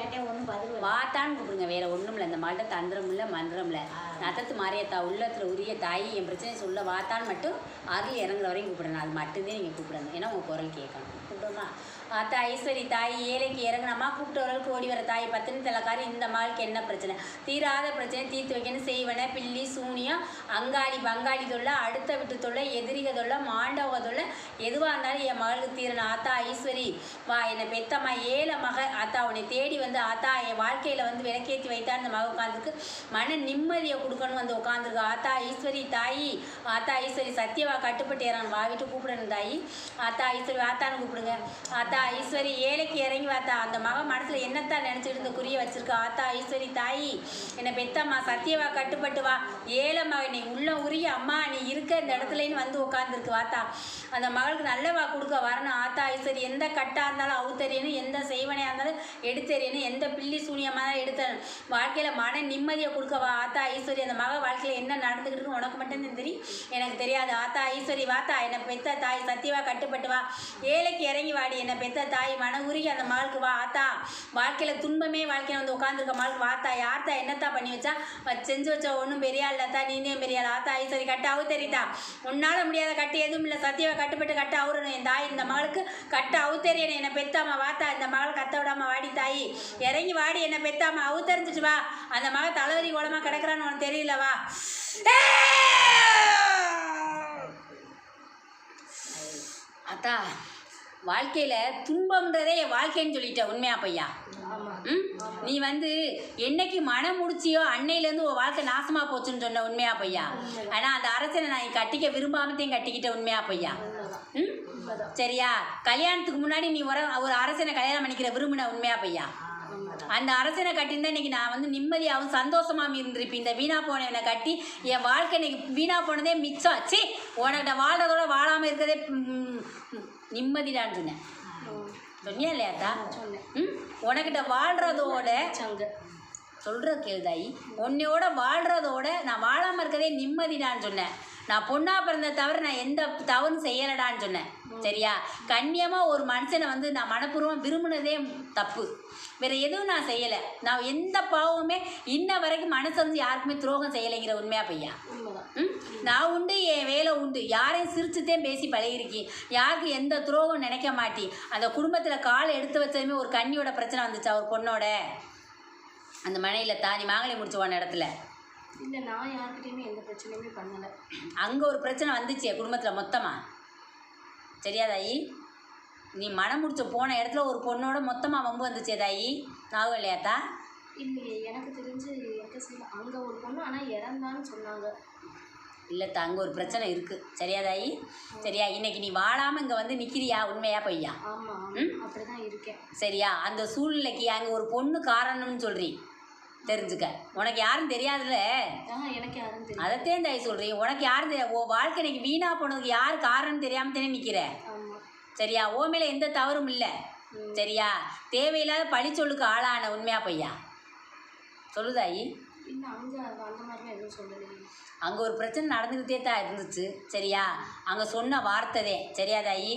கேட்டேன் ஒன்றும் பதில் வரல. வாத்தான்னு கூப்பிடுங்க வேற ஒன்றும் இல்லை இந்த மாட்ட தந்திரம் இல்லை மந்திரம் இல்லை நத்தத்து மாரியத்தா உள்ளத்தில் உரிய தாய் என் பிரச்சனை சொல்ல வாத்தான்னு மட்டும் அருள் இறங்குற வரையும் கூப்பிடணும். அது மட்டும்தான் நீங்கள் கூப்பிடணும். ஏன்னா உங்கள் குரல் கேட்கணும். கூப்பிடுமா ஆத்தா ஐஸ்வரி தாய் ஏழைக்கு இறங்கினம்மா கூப்பிட்டவர்கள் ஓடி வர தாய் பத்தினி தலைக்காரி இந்த மகளுக்கு என்ன பிரச்சனை? தீராத பிரச்சனை தீர்த்து வைக்கணும் செய்வன பில்லி சூனியம் அங்காளி பங்காளி தொல்லை அடுத்த விட்டு தொல்லை எதிரிக தொல்லை மாண்டவ தொல்லை எதுவாக இருந்தாலும் என் மகளுக்கு தீரணும். ஆத்தா ஐஸ்வரி வா என்னை பெத்தம்மா ஏழை மக ஆத்தா உன்னை தேடி வந்து ஆத்தா என் வாழ்க்கையில் வந்து விளக்கேற்றி வைத்தா இந்த மக உட்காந்துருக்கு மன நிம்மதியை கொடுக்கணும் வந்து உட்காந்துருக்கு ஆத்தா ஈஸ்வரி தாயி ஆத்தா ஈஸ்வரி சத்தியவா கட்டுப்பட்டு ஏறான். வா வீட்டு கூப்பிடணும் தாயி. ஆத்தா ஈஸ்வரி ஆத்தான்னு கூப்பிடுங்க. ஆத்தா ஈஸ்வரி ஏழைக்கு இறங்கி வாத்தா. அந்த மக மனசில் என்னத்தான் நினச்சிட்டு இருந்த குறிய வச்சிருக்கா? ஆத்தா ஈஸ்வரி தாயி என்னை பெத்தம்மா சத்தியவா கட்டுப்பட்டு வா. ஏழை மகன் நீ உள்ள உரிய அம்மா நீ இருக்க இந்த இடத்துலன்னு வந்து உட்காந்துருக்கு வாத்தா. அந்த மகளுக்கு நல்லவா கொடுக்க வரணும் ஆத்தா ஈஸ்வரி. எந்த கட்டாக இருந்தாலும் அவுத்தறியணும் எந்த செய்வனையாக இருந்தாலும் எடுத்தறியணும் எந்த பில்லி சூனியமாக இருந்தாலும் எடுத்தரணும் வாழ்க்கையில் மன நிம்மதியை கொடுக்கவா ஆத்தா ஈஸ்வரி. அந்த மக வாழ்க்கையில் என்ன நடந்துக்கிட்டு உனக்கு மட்டும்தான் தெரியும். எனக்கு தெரியாது. ஆத்தா ஈஸ்வரி வாத்தா. என்னை பெத்த தாய் சத்தியவா கட்டுப்பட்டு வா. ஏழைக்கு இறங்கி இறங்கி வாடி என்னை பெத்த தாய் மன உருகி அந்த மகளுக்கு வா ஆத்தா. வாழ்க்கையில் துன்பமே வாழ்க்கையில் வந்து உட்காந்துருக்க மகளுக்கு வாத்தா யார்த்தா என்னத்தா பண்ணி வச்சா? செஞ்சு வச்ச ஒன்றும் பெரிய இல்லத்தா நீனே பெரிய ஆள் ஆத்தா ஈஸ்வரி கட்ட அவு தெரியுதா உன்னால் முடியாத கட்டு எதுவும் இல்லை. சத்தியவா கட்டுப்பட்டு கட்ட அவுறணும். என் தாய் இந்த மகளுக்கு கட்ட தெரியணும். என்னை பெத்தாமா வாத்தா இந்த மகளை கத்த விடாம வாடி தாய். இறங்கி வாடி என்னை அவு தெரிஞ்சிட்டு வா. அந்த மக தலைவரி கோலமாக கிடக்குறான்னு உனக்கு தெரியல வா. அத்தா வாழ்க்கையில் துன்பம்ன்றதே என் வாழ்க்கைன்னு சொல்லிட்டேன் உண்மையா பையா? ம்? நீ வந்து என்னைக்கு மனம் முடிச்சியோ அன்னையிலேருந்து உன் வாழ்க்கை நாசமாக போச்சுன்னு சொன்ன உண்மையா பையா? ஆனால் அந்த அரசனை நான் கட்டிக்க விரும்பாமத்தையும் கட்டிக்கிட்ட உண்மையா பையா? ம்? சரியா? கல்யாணத்துக்கு முன்னாடி நீ ஒரு ஒரு அரசனை கல்யாணம் பண்ணிக்கிற விரும்பின உண்மையா பையா? அந்த அரசனை கட்டியிருந்தா இன்னைக்கு நான் வந்து நிம்மதியாகவும் சந்தோஷமாகவும் இருந்திருப்பேன். இந்த வீணா போனவனை கட்டி என் வாழ்க்கை இன்னைக்கு வீணா போனதே மிச்சம். ச்சீ! உனக்கிட்ட வாழ்றதோட வாழாமல் இருக்கிறதே நிம்மதிடான்னு. சொன்னியா இல்லையாத்தா சொன்னேன். ம்? உனக்கிட்ட வாழ்றதோட சங்க. சொல்கிற கேள்தாயி. உன்னையோட வாழ்றதோட நான் வாழாமல் இருக்கதே நிம்மதிடான்னு சொன்னேன். நான் பொண்ணா பிறந்த தவிர நான் எந்த தவறும் செய்யலடான்னு சொன்னேன். சரியா? கண்ணியமாக ஒரு மனுஷனை வந்து நான் மனப்பூர்வம் விரும்பினதே தப்பு. வேறு எதுவும் நான் செய்யலை. நான் எந்த பாவமுமே இன்ன வரைக்கும் மனசு வந்து யாருக்குமே துரோகம் செய்யலைங்கிற உண்மையா பையா? உண்மைதான் ம். நான் உண்டு என் வேலை உண்டு. யாரையும் சிரிச்சுத்தே பேசி பழகிருக்கி யாருக்கு எந்த துரோகம் நினைக்க மாட்டி அந்த குடும்பத்தில் கால் எடுத்து வச்சதுமே ஒரு கண்ணியோட பிரச்சனை வந்துச்சா ஒரு பொண்ணோட. அந்த மனையில் தானி மாங்கலை முடிச்சுவான இடத்துல. இல்லை நான் யார்கிட்டயுமே எந்த பிரச்சனையுமே பண்ணலை. அங்கே ஒரு பிரச்சனை வந்துச்சு குடும்பத்தில் மொத்தமாக சரியா தாயி? நீ மனம் முடிச்ச போன இடத்துல ஒரு பொண்ணோட மொத்தமாக வம்பு வந்துச்சே தாயி? ஞாபகம் இல்லையாத்தா இல்லையே எனக்கு தெரிஞ்சு சைடு அங்கே ஒரு பொண்ணு ஆனால் இறந்தான்னு சொன்னாங்க. இல்லைத்தா அங்கே ஒரு பிரச்சனை இருக்குது சரியா தாயி? சரியா? இன்னைக்கு நீ வாழாமல் இங்கே வந்து நிற்கிறியா உண்மையா பொய்யா? இருக்கேன். சரியா? அந்த சூழ்நிலைக்கு அங்கே ஒரு பொண்ணு காரணம்னு சொல்றீ. தெரிஞ்சுக்க. உனக்கு யாரும் தெரியாதுல்ல? எனக்கு யாரும் அதைத்தேன் தாய் சொல்கிறீ உனக்கு யாரும் தெரியாது ஓ வாழ்க்கை இன்னைக்கு வீணா போனதுக்கு யார் காரணம் தெரியாமல் தானே நிற்கிற சரியா? ஓ மேலே எந்த தவறும் இல்லை. சரியா? தேவையில்லாத பழிச்சொல்லுக்கு ஆளான உண்மையா பையா சொல்லுதாயி இல்லை அந்த மாதிரிலாம் எதுவும் சொல்லலையே. அங்கே ஒரு பிரச்சனை நடந்துக்கிட்டே தான் இருந்துச்சு. சரியா? அங்கே சொன்ன வார்த்தைதே. சரியா தாயி?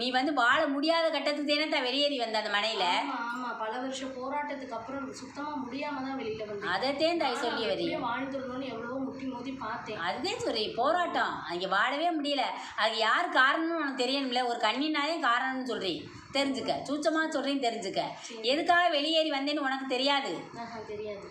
நீ வந்து வாழ முடியாத கட்டத்துக்கு தானே தான் வெளியேறி வந்த அந்த மனையில்? ஆமாம் பல வருஷம் போராட்டத்துக்கு அப்புறம் சுத்தமாக முடியாம தான் வெளியில வந்தேன். அதைத்தேன் தாய் சொல்லி வரி எப்படியோ வாழ்ந்துடணும்னு எவ்வளவோ முட்டி மோதி பார்த்தேன். அதுதான் சொல்லி போராட்டம். அங்கே வாழவே முடியல. அதுக்கு யார் காரணம்னு உனக்கு தெரியணும்ல? ஒரு கண்ணினாலே காரணம்னு சொல்றீ. தெரிஞ்சுக்க. சூச்சமாக சொல்கிறேன்னு தெரிஞ்சுக்க. எதுக்காக வெளியேறி வந்தேன்னு உனக்கு தெரியாது?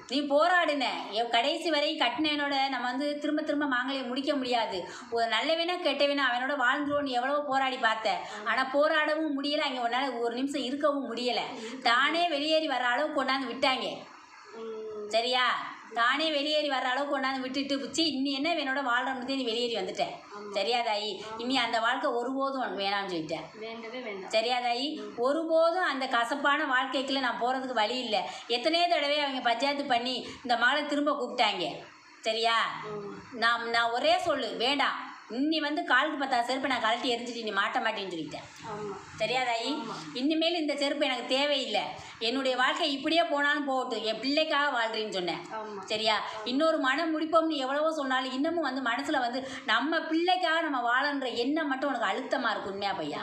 நீ போராடின. என் கடைசி வரை கட்டினவனோட நம்ம வந்து திரும்ப திரும்ப மாங்கலையை முடிக்க முடியாது. ஒரு நல்லவனா கெட்டவனா அவனோட வாழ்ந்துருவோன்னு எவ்வளவோ போராடி பார்த்த. ஆனால் போராடவும் முடியலை. அங்கே உன்னால் ஒரு நிமிஷம் இருக்கவும் முடியலை. தானே வெளியேறி வர அளவுக்கு கொண்டாந்து விட்டாங்க. சரியா? தானே வெளியேறி வர்ற அளவுக்கு கொண்டாந்து விட்டுட்டு புச்சி இன்னி என்ன வேணோட வாழ்றோம்னு நீ வெளியேறி வந்துட்டேன் சரியா தாயி இனி அந்த வாழ்க்கை ஒருபோதும் வேணாம்னு சொல்லிட்டேன் வேண்டவே வேண்டாம். சரியா தாயி ஒருபோதும் அந்த கசப்பான வாழ்க்கைக்குள்ள நான் போகிறதுக்கு வழி இல்லை. எத்தனையோ தடவை அவங்க பஞ்சாயத்து பண்ணி இந்த மகளை திரும்ப கூப்பிட்டாங்க. சரியா? நான் நான் ஒரே சொல்லு வேண்டாம் இன்னி வந்து காலுக்கு பத்தா செருப்பை நான் கழட்டி எரிஞ்சிட்டு நீ மாட்ட மாட்டேன்னு சொல்லிட்டேன். ஆமாம் சரியா தாயி இனிமேல் இந்த செருப்பு எனக்கு தேவையில்லை. என்னுடைய வாழ்க்கை இப்படியே போனாலும் போகட்டும். என் பிள்ளைக்காக வாழ்றேன்னு சொன்னேன். சரியா? இன்னொரு மனம் முடிப்போம்னு எவ்வளவோ சொன்னாலும் இன்னமும் வந்து மனசில் வந்து நம்ம பிள்ளைக்காக நம்ம வாழன்ற எண்ணம் மட்டும் உனக்கு அழுத்தமாக இருக்கும் உண்மையா பையா?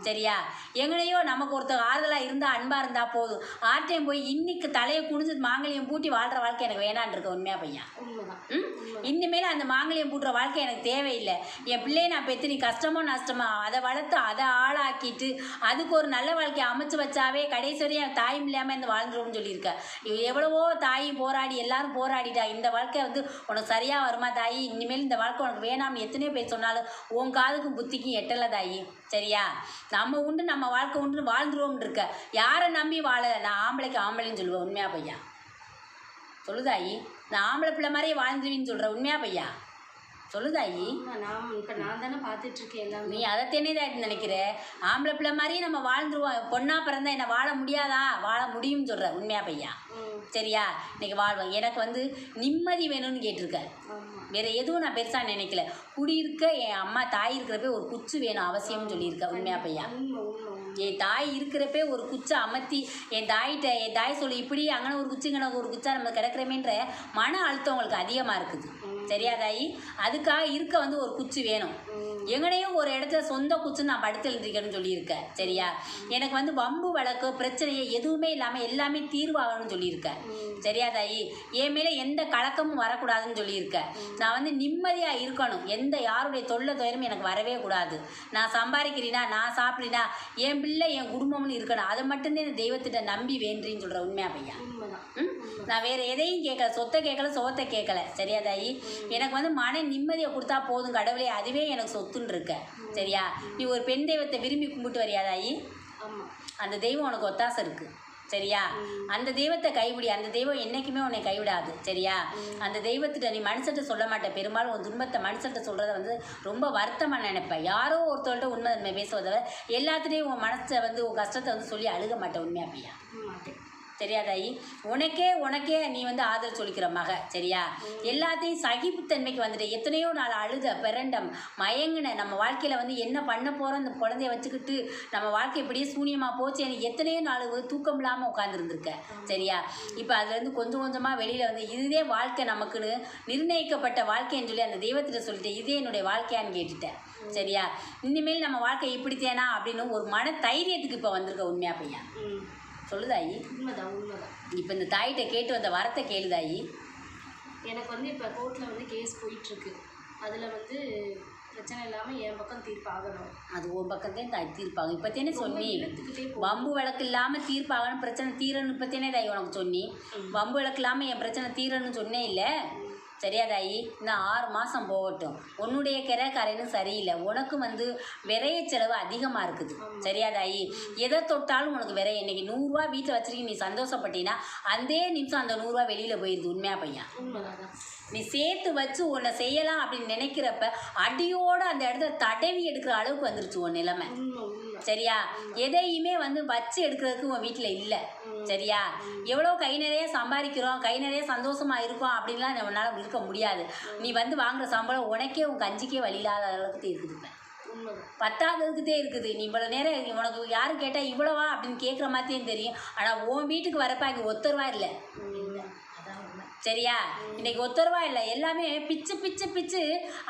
சரியா? எங்கனையோ நமக்கு ஒருத்தர் ஆறுதலாக இருந்தால் அன்பாக இருந்தால் போதும். ஆட்டையும் போய் இன்னைக்கு தலையை குனிஞ்சு மாங்கல்யம் பூட்டி வாழ்கிற வாழ்க்கை எனக்கு வேணான் இருக்க உண்மையா பையா? உண்மைதான். ம்? இனிமேல் அந்த மாங்கல்யம் பூட்டுற வாழ்க்கை எனக்கு தேவையில்லை. என் பிள்ளையை நான் பெற்று நீ கஷ்டமோ நஷ்டமோ அதை வளர்த்து அதை ஆளாக்கிட்டு அதுக்கு ஒரு நல்ல வாழ்க்கையை அமைச்சு வச்சாவே கடைசி வரையும் என் தாயும் இல்லாமல் இந்த வாழ்ந்துரும்னு சொல்லியிருக்க. எவ்வளவோ தாயும் போராடி எல்லாரும் போராடிட்டா. இந்த வாழ்க்கை வந்து உனக்கு சரியாக வருமா தாயி? இனிமேல் இந்த வாழ்க்கை உனக்கு வேணாம்னு எத்தனையோ பேர் சொன்னாலும் உன் காதுக்கும் புத்திக்கும் எட்டலை தாயி. சரியா? நம்ம உண்டு நம்ம வாழ்க்கை உண்டு வாழ்ந்துருவோம்னு இருக்க. யாரை நம்பி வாழலை? நான் ஆம்பளைக்கு ஆம்பளைன்னு சொல்லுவேன். உண்மையா பையா? சொல்லுதாயி நான் ஆம்பளை பிள்ளை மாதிரியே வாழ்ந்துருவின்னு சொல்கிற உண்மையா பையா? சொல்லுதாயி. நான் இப்போ நான் தானே பார்த்துட்டு இருக்கேன் எல்லாமே. நீ அதை தென்னைதாட்டு நினைக்கிற? ஆம்பளை பிள்ளை மாதிரியே நம்ம வாழ்ந்துருவோம் பொண்ணா பிறந்தா என்ன வாழ முடியாதா? வாழ முடியும்னு சொல்கிற உண்மையா பையா? சரியா? இன்னைக்கு வாழ்வோம் எனக்கு வந்து நிம்மதி வேணும்னு கேட்டிருக்க. ஆமாம் வேற எதுவும் நான் பெருசாக நினைக்கல. குடியிருக்க என் அம்மா தாய் இருக்கிறப்ப ஒரு குச்சு வேணும் அவசியம்னு சொல்லியிருக்க உண்மையா பையா? என் தாய் இருக்கிறப்பே ஒரு குச்சை அமர்த்தி என் தாயிட்ட என் தாய் சொல்லி இப்படி அங்கே ஒரு குச்சி இங்கே ஒரு குச்சா நம்ம கிடக்கிறமேன்ற மன அழுத்தம் உங்களுக்கு அதிகமாக இருக்குது. சரியா தாயி அதுக்காக இருக்க வந்து ஒரு குச்சி வேணும். எங்கனையும் ஒரு இடத்துல சொந்த குச்சு நான் படுத்து எழுந்திருக்கேன்னு சொல்லியிருக்கேன் சரியா? எனக்கு வந்து வம்பு வழக்கு பிரச்சனையை எதுவுமே இல்லாமல் எல்லாமே தீர்வாகணும்னு சொல்லியிருக்கேன் சரியா தாயி என் மேலே எந்த கலக்கமும் வரக்கூடாதுன்னு சொல்லியிருக்கேன் நான் வந்து நிம்மதியாக இருக்கணும். எந்த யாருடைய தொல்லை துயரமும் எனக்கு வரவே கூடாது. நான் சம்பாதிக்கிறீனா நான் சாப்பிட்றீனா என் பிள்ளை என் குடும்பம்னு இருக்கணும். அதை மட்டும்தான் தெய்வத்திட்ட நம்பி வேண்டுறேன்னு சொல்கிற உண்மையா பையா? உண்மைதான். ம்? நான் வேறு எதையும் கேட்கல சொத்தை கேட்கல சோத்தை கேட்கல சரியா தாயி? எனக்கு வந்து மன நிம்மதியை கொடுத்தா போதும் கடவுளே அதுவே எனக்கு சொத்துன்னு இருக்க. சரியா? நீ ஒரு பெண் தெய்வத்தை விரும்பி கும்பிட்டு வரியா தாயி? அந்த தெய்வம் உனக்கு ஒத்தாசை இருக்கு. சரியா? அந்த தெய்வத்தை கைவிடி அந்த தெய்வம் என்னைக்குமே உன்னை கைவிடாது. சரியா? அந்த தெய்வத்திட்ட நீ மனுஷன்ட்ட சொல்ல மாட்ட. பெரும்பாலும் உன் துன்பத்தை மனுஷன்ட்ட சொல்கிறத வந்து ரொம்ப வருத்தமாக நினைப்பேன் யாரோ ஒருத்தர்கிட்ட உண்மை உண்மை பேசுவதை எல்லாத்துலேயும் உன் மனசை வந்து உன் கஷ்டத்தை வந்து சொல்லி அழுக மாட்டேன் உண்மையா பையா தெரியாதாயி? சரியா தாயி உனக்கே உனக்கே நீ வந்து ஆதரவு சொல்லிக்கிற மக சரியா? எல்லாத்தையும் சகிப்புத்தன்மைக்கு வந்துட்டு. எத்தனையோ நாள் அழுத பிறண்டம் மயங்கின நம்ம வாழ்க்கையில் வந்து என்ன பண்ண போகிறோம் அந்த குழந்தைய வச்சுக்கிட்டு நம்ம வாழ்க்கை இப்படியே சூனியமாக போச்சு எனக்கு எத்தனையோ நாள் தூக்கம் இல்லாமல் உட்காந்துருந்துருக்க சரியா? இப்போ அதுலேருந்து கொஞ்சம் கொஞ்சமாக வெளியில் வந்து இதுதே வாழ்க்கை நமக்குன்னு நிர்ணயிக்கப்பட்ட வாழ்க்கைன்னு சொல்லி அந்த தெய்வத்திட்ட சொல்லிட்டு இதே என்னுடைய வாழ்க்கையான்னு கேட்டுட்டேன் சரியா? இனிமேல் நம்ம வாழ்க்கை இப்படித்தேனா அப்படின்னு ஒரு மன தைரியத்துக்கு இப்போ வந்திருக்க உண்மையா பையன்? சொல்லுதாயி? உண்மைதான் உண்மைதான். இப்போ இந்த தாயிட்ட கேட்டு வந்த வரத்தை கேளுதாயி? எனக்கு வந்து இப்போ கோர்ட்டில் வந்து கேஸ் போயிட்டுருக்கு அதில் வந்து பிரச்சனை இல்லாமல் என் பக்கம் தீர்ப்பாகணும். அது உன் பக்கத்தையும் தாய் தீர்ப்பாங்க இப்போத்தேனே ரொம்ப சொன்னி. வம்பு வழக்கு இல்லாமல் தீர்ப்பாகணும் பிரச்சனை தீரணும். இப்போத்தேனே தாய் உனக்கு சொன்னி. வம்பு வழக்கு இல்லாமல் என் பிரச்சனை தீரணும்னு சொன்னே இல்லை சரியா தாயி இன்னும் ஆறு மாதம் போகட்டும். உன்னுடைய கிரகக்காரனும் சரியில்லை. உனக்கும் வந்து விரைய செலவு அதிகமாக இருக்குது. சரியா தாயி எதை தொட்டாலும் உனக்கு விரைய. இன்னைக்கு நூறுரூவா வீட்டில் வச்சிருக்கி நீ சந்தோஷப்பட்டீங்கன்னா அதே நிமிஷம் அந்த நூறுரூவா வெளியில் போயிடுது உண்மையா பையன்? நீ சேர்த்து வச்சு உன்னை செய்யலாம் அப்படின்னு நினைக்கிறப்ப அடியோட அந்த இடத்துல தடவி எடுக்கிற அளவுக்கு வந்துருச்சு உன் நிலைமை. சரியா? எதையுமே வந்து வச்சு எடுக்கிறதுக்கு உன் வீட்டில் இல்லை. சரியா? எவ்வளோ கை நிறைய சம்பாதிக்கிறோம் கை நிறைய சந்தோஷமா இருக்கோம் அப்படின்லாம் நம்மளால இருக்க முடியாது. நீ வந்து வாங்குற சம்பளம் உனக்கே உன் கஞ்சிக்கே வழி இல்லாத அளவுக்கு இருக்குது பத்தாததுக்குதே இருக்குது. நீ இவ்வளோ நேரம் உனக்கு யாரும் கேட்டால் இவ்வளவா அப்படின்னு கேட்குற மாதிரியும் தெரியும். ஆனால் உன் வீட்டுக்கு வரப்ப அங்கே ஒத்தருவா இல்லை. சரியா? இன்னைக்கு ஒத்தருவா இல்லை. எல்லாமே பிச்சு பிச்சு பிச்சு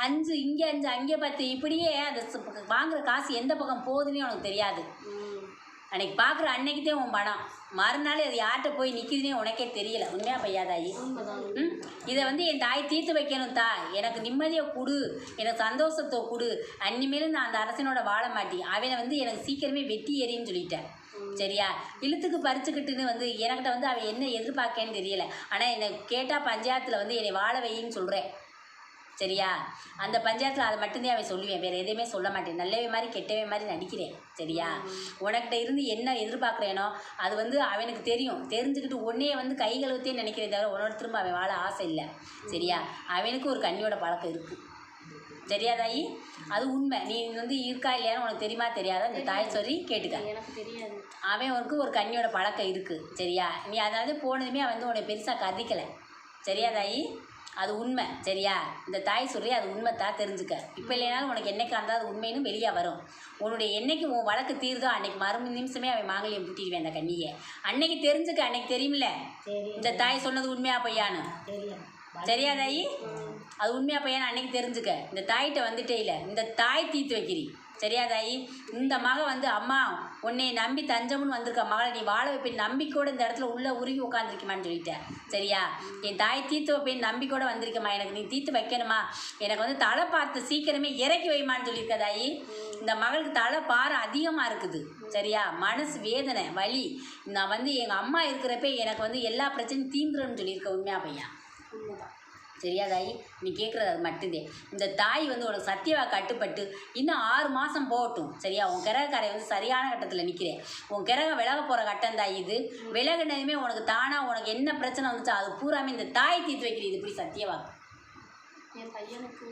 அஞ்சு இங்கே அஞ்சு அங்கே பத்து இப்படியே அந்த வாங்குற காசு எந்த பக்கம் போகுதுன்னே உனக்கு தெரியாது. அன்னைக்கு பார்க்குற அன்னைக்குதே உன் பணம். மறுநாள் அது யார்கிட்ட போய் நிற்கிதுன்னே உனக்கே தெரியல. உண்மையா பையாதாயி உண்மைதான். ம்? இதை வந்து என் தாய் தீர்த்து வைக்கணும் தா. எனக்கு நிம்மதியை கொடு. எனக்கு சந்தோஷத்தை கொடு. அன்னிமேலும் நான் அந்த அரசனோட வாழ மாட்டேன். அவனை வந்து எனக்கு சீக்கிரமே வெட்டி எறின்னு சொல்லிட்டேன். சரியா? இழுத்துக்கு பறிச்சுக்கிட்டுன்னு வந்து எனக்கிட்ட வந்து அவன் என்ன எதிர்பார்க்கேன்னு தெரியல. ஆனால் என்னை கேட்டால் பஞ்சாயத்தில் வந்து என்னை வாழ வையின்னு சொல்கிறேன் சரியா? அந்த பஞ்சாயத்தில் அதை மட்டும்தான் அவன் சொல்லுவேன். வேறு எதுவுமே சொல்ல மாட்டேன். நல்லவே மாதிரி கெட்டவே மாதிரி நடிக்கிறேன். சரியா? உனக்கிட்ட இருந்து என்ன எதிர்பார்க்குறேனோ அது வந்து அவனுக்கு தெரியும். தெரிஞ்சுக்கிட்டு உன்னையே வந்து கை கழுவத்தே நினைக்கிறேன் தவிர உன்னோட திரும்ப அவன் வாழ ஆசை இல்லை. சரியா? அவனுக்கு ஒரு கண்ணியோட பழக்கம் இருக்குது சரியா தாயி? அது உண்மை. நீ வந்து இருக்கா இல்லையான்னு உனக்கு தெரியுமா தெரியாதா? இந்த தாய் சொல்லி கேட்டுக்க. எனக்கு தெரியாது. அவன் உனக்கு ஒரு கண்ணியோட பழக்கம் இருக்குது சரியா? நீ அதனால போனதுமே அவன் வந்து உன்னை பெருசாக கதிக்கலை சரியா தாயி? அது உண்மை சரியா? இந்த தாய் சொல்லி அது உண்மை தான் தெரிஞ்சுக்க. இப்போ இல்லைனாலும் உனக்கு என்னைக்கு இருந்தால் அது உண்மைன்னு வெளியே வரும். உன்னுடைய என்னைக்கு உன் வழக்கு தீருதோ அன்னைக்கு மறு நிமிஷமே அவன் மாங்கல்யம் பூட்டிடுவேன் அந்த கண்ணியை. அன்னைக்கு தெரிஞ்சுக்க அன்னைக்கு தெரியுமில்ல தெரியும். இந்த தாய் சொன்னது உண்மையா பையான்னு சரியா தாயி? அது உண்மையா பையன் அன்னைக்கு தெரிஞ்சுக்க. இந்த தாயிட்ட வந்துட்டே இல்லை இந்த தாய் தீர்த்து வைக்கிறி. சரியா தாயி? இந்த மக வந்து அம்மா உன்னை நம்பி தஞ்சமுன்னு வந்திருக்க மகளை நீ வாழ வைப்பேன் நம்பிக்கையோட இந்த இடத்துல உள்ளே உருகி உட்காந்துருக்குமான்னு சொல்லிட்டேன் சரியா? என் தாய் தீர்த்து வைப்பேன் நம்பிக்கையோட வந்திருக்கம்மா. எனக்கு நீ தீர்த்து வைக்கணுமா? எனக்கு வந்து தலை பார்த்து சீக்கிரமே இறக்கி வைமான்னு சொல்லியிருக்க தாயி. இந்த மகளுக்கு தலை பாரம் அதிகமாக இருக்குது. சரியா? மனசு வேதனை வலி. நான் வந்து எங்கள் அம்மா இருக்கிறப்ப எனக்கு வந்து எல்லா பிரச்சனையும் தீந்துடும் சொல்லியிருக்க உண்மையா பையன்? உண்மைதான். சரியா தாய் நீ கேட்குறது அது மட்டும்தான் இந்த தாய் வந்து உனக்கு சத்தியவா கட்டுப்பட்டு இன்னும் ஆறு மாதம் போகட்டும். சரியா? உன் கிரகக்காரை வந்து சரியான கட்டத்தில் நிற்கிறேன் உன் கிரகம் விலக போகிற கட்டம் தாய் இது. விலகினதுமே உனக்கு தானாக உனக்கு என்ன பிரச்சனை வந்துச்சோ அது பூராமே இந்த தாய் தீர்த்து வைக்கிறது இது இப்படி சத்தியவா? என் பையனுக்கு